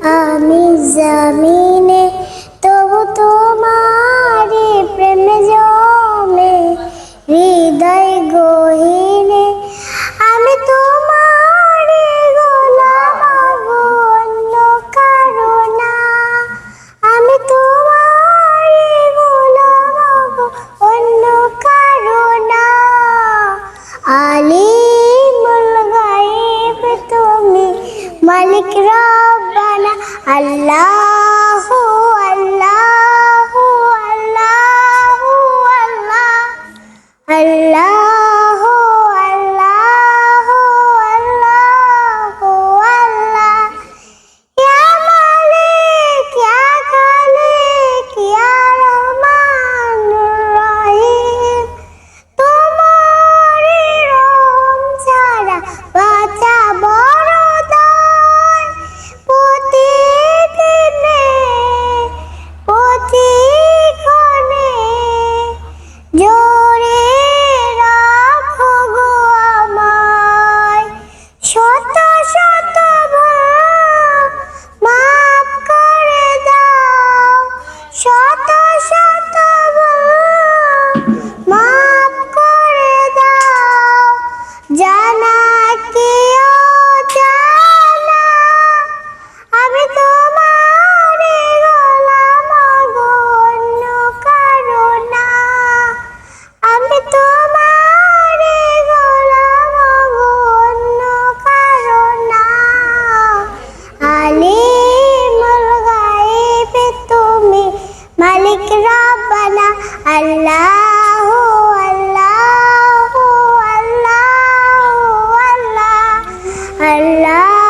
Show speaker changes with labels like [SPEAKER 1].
[SPEAKER 1] আমি জামিনে, তবু তোমার প্রেমে জমে, হৃদয় গহিনে, আমি তোমার গোলাম অন্য কারণা, আমি তোমার গোলাম অন্য কারণা। আলিমুল গাইব তুমি মালিক রব্বানা আল্লাহু। আল্লাহু আল্লাহু আল্লাহ আল্লাহ